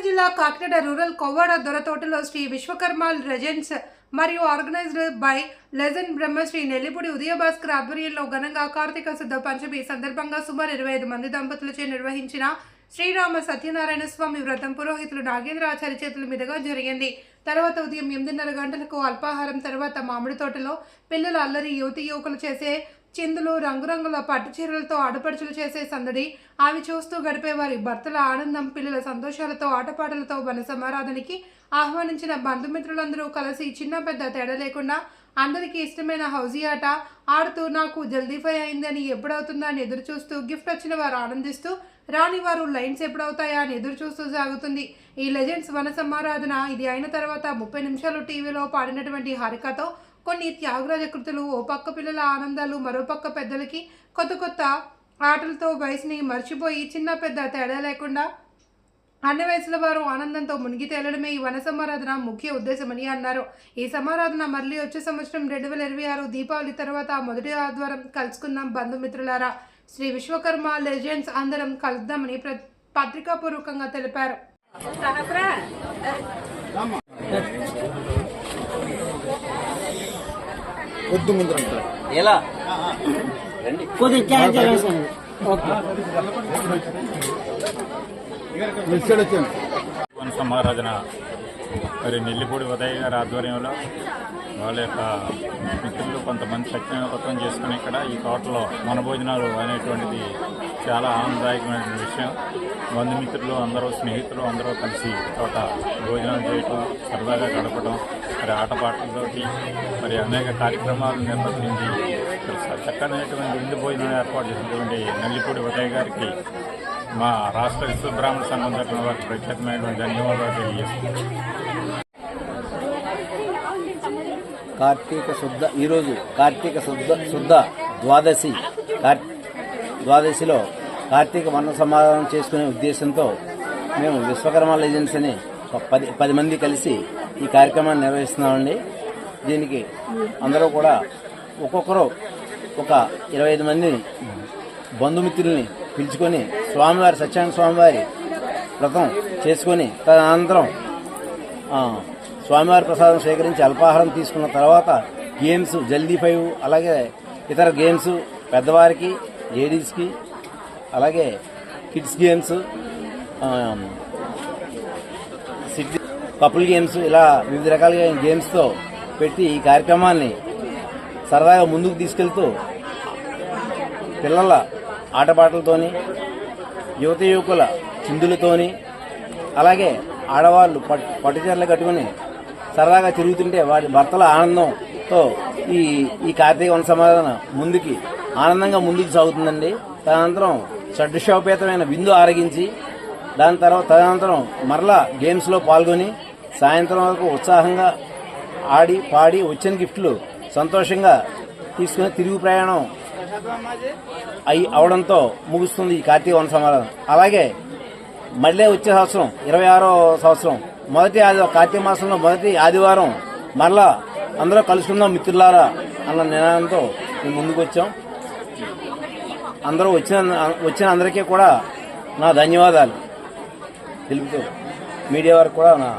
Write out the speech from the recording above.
కాకినాడ జిల్లా కాకినాడ రూరల్ కొవ్వాడ దొరతోటలో శ్రీ విశ్వకర్మ రెజెంట్స్ మరియు organised by legend Brahmashri Nellipudi Udayabhaskar ఆధ్వర్యంలో ఘనంగా కార్తీక శుద్ధ పంచమి సందర్భంగా సుమారు ఇరవై ఐదు మంది దంపతులచే నిర్వహించిన శ్రీరామ సత్యనారాయణ స్వామి వ్రతం పురోహితులు నాగేంద్రాచార్య చేతుల మీదుగా జరిగింది. తర్వాత ఉదయం ఎనిమిదిన్నర గంటలకు అల్పాహారం తర్వాత మామిడి తోటలో పిల్లల అల్లరి యువతి యువకులు చేసే చిందులు రంగురంగుల పట్టు చీరలతో ఆడపడుచులు చేసే సందడి. అవి చూస్తూ గడిపేవారి భర్తల ఆనందం పిల్లల సంతోషాలతో ఆటపాటలతో వన సమారాధనకి ఆహ్వానించిన బంధుమిత్రులందరూ కలిసి చిన్న పెద్ద తేడా లేకుండా అందరికీ ఇష్టమైన హౌజీ ఆట ఆడుతూ నాకు జల్దీ ఫై అయిందని ఎప్పుడవుతుందా అని ఎదురు చూస్తూ గిఫ్ట్ వచ్చిన వారు ఆనందిస్తూ రాని వారు లైన్స్ ఎప్పుడవుతాయా అని ఎదురు చూస్తూ సాగుతుంది. ఈ లెజెండ్స్ వన సమారాధన ఇది అయిన తర్వాత ముప్పై నిమిషాలు టీవీలో పాడినటువంటి హారికతో కొన్ని త్యాగరాజ కృతులు ఓ పక్క పిల్లల ఆనందాలు మరో పక్క పెద్దలకి కొత్త కొత్త ఆటలతో వయసుని మర్చిపోయి చిన్న పెద్ద తేడా లేకుండా అన్ని వయసుల వారు ఆనందంతో మునిగి తేలడమే ఈ వన సమారాధన ముఖ్య ఉద్దేశమని అన్నారు. ఈ సమారాధన మళ్ళీ వచ్చే సంవత్సరం రెండు వేల ఇరవై ఆరు దీపావళి తర్వాత మొదటి ఆదివారం కలుసుకుందాం బంధుమిత్రులారా. శ్రీ విశ్వకర్మ లెజెండ్స్ అందరం కలుద్దామని ప్ర పత్రికాపూర్వకంగా తెలిపారు. వద్దు ముందు ఎలా? సమారాధన. మరి నెల్లిపూడి ఉదయ్ గారి ఆధ్వర్యంలో వాళ్ళ యొక్క మిత్రులు కొంతమంది సత్యపత్రం చేసుకుని ఇక్కడ ఈ తోటలో మన భోజనాలు అనేటువంటిది చాలా ఆనందదాయకమైన విషయం. బంధుమిత్రులు అందరూ స్నేహితులు అందరూ కలిసి తోట భోజనాలు చేయటం సరదాగా గడపడం మరి ఆటపాటలతోటి మరి అనేక కార్యక్రమాలు నిర్వహించి మరి చక్కనైనటువంటి విందు భోజనం ఏర్పాటు చేసినటువంటి నల్లిపూడి ఉదయ్ గారికి మా రాష్ట్ర విశ్వబ్రాహ్మణ సంఘం తరఫున వారికి ప్రత్యేకమైనటువంటి ధన్యవాదాలు తెలియజేస్తున్నాను. కార్తీక శుద్ధ ఈరోజు కార్తీక శుద్ధ శుద్ధ ద్వాదశి. కార్ ద్వాదశిలో కార్తీక వన సమాధానం చేసుకునే ఉద్దేశంతో మేము విశ్వకర్మ లెజెండ్స్ అని ఒక పది పది మంది కలిసి ఈ కార్యక్రమాన్ని నిర్వహిస్తున్నామండి. దీనికి అందరూ కూడా ఒక్కొక్కరు ఒక ఇరవై ఐదు మందిని బంధుమిత్రుల్ని పిలుచుకొని స్వామివారి సత్యానంద స్వామివారి వ్రతం చేసుకొని తదనంతరం స్వామివారి ప్రసాదం స్వీకరించి అల్పాహారం తీసుకున్న తర్వాత గేమ్స్ జల్దీ ఫైవ్ అలాగే ఇతర గేమ్స్ పెద్దవారికి లేడీస్కి అలాగే kids games city couple games ఇలా వివిధ రకాలుగా గేమ్స్తో పెట్టి ఈ కార్యక్రమాన్ని సరదాగా ముందుకు తీసుకెళ్తూ పిల్లల ఆటపాటలతోని యువత యువకుల చిందులతోని అలాగే ఆడవాళ్ళు పట్టు పట్టుచీరలు కట్టుకుని సరదాగా తిరుగుతుంటే వాటి భర్తల ఆనందంతో ఈ ఈ కార్తీక వన సమాధానం ముందుకి ఆనందంగా ముందుకు సాగుతుందండి. తదనంతరం షడ్షోపేతమైన విందు ఆరగించి దాని తర్వాత తదనంతరం మరలా గేమ్స్లో పాల్గొని సాయంత్రం వరకు ఉత్సాహంగా ఆడి పాడి వచ్చిన గిఫ్ట్లు సంతోషంగా తీసుకుని తిరుగు ప్రయాణం అయి అవడంతో ముగుస్తుంది ఈ కార్తీక వన సమాధానం అలాగే మళ్ళీ వచ్చే సంవత్సరం ఇరవై ఆరో సంవత్సరం మొదటి ఆది కార్తీక మాసంలో మొదటి ఆదివారం మరలా అందరూ కలుసుకుందాం మిత్రులారా అన్న నినాదంతో మేము ముందుకు వచ్చాం అందరూ వచ్చిన వచ్చిన అందరికీ కూడా నా ధన్యవాదాలు. తెలుపుతూ మీడియా వారికి కూడా నా